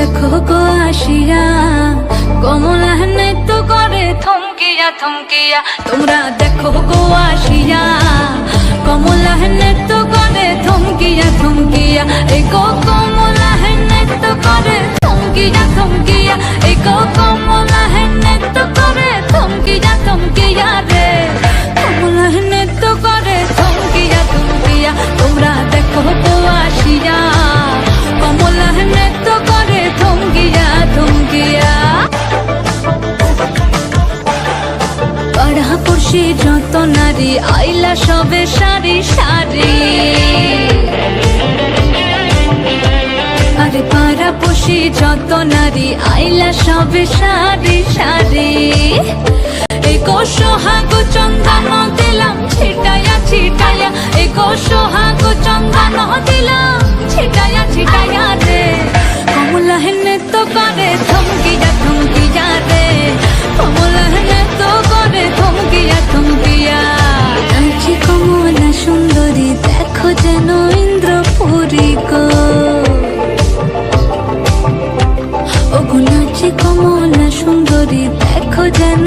দেখো গো আসিয়া। কমলা নৃত্য করে থমকিয়া থমকিয়া, তোমরা দেখো গো আসিয়া। কমলা নৃত্য করে থমকিয়া থমকিয়া গো কমলা নৃত্য করে থমকিয়া থমকিয়া গো কমলা নৃত্য করে থমকিয়া থমকিয়া রে। কমলা নৃত্য করে থমকিয়া থমকিয়া, তোমরা দেখো গো আসিয়া। পড়শি যত নারী, আইলা সবে সারি সারি আরে পাড়া পড়শি যত নারী, আইলা সবে সারি সারি এই সোহাগ চন্দন দিলাম ছিটায়া ছিটায়া। এই সোহাগ চন্দন দিলাম ছিটায়া ছিটায়া রে। কমলা হেনে তো করে থমকিয়া যেন ইন্দ্রপুরী গো। ওগো নাচি কমলা সুন্দরী দেখো যেন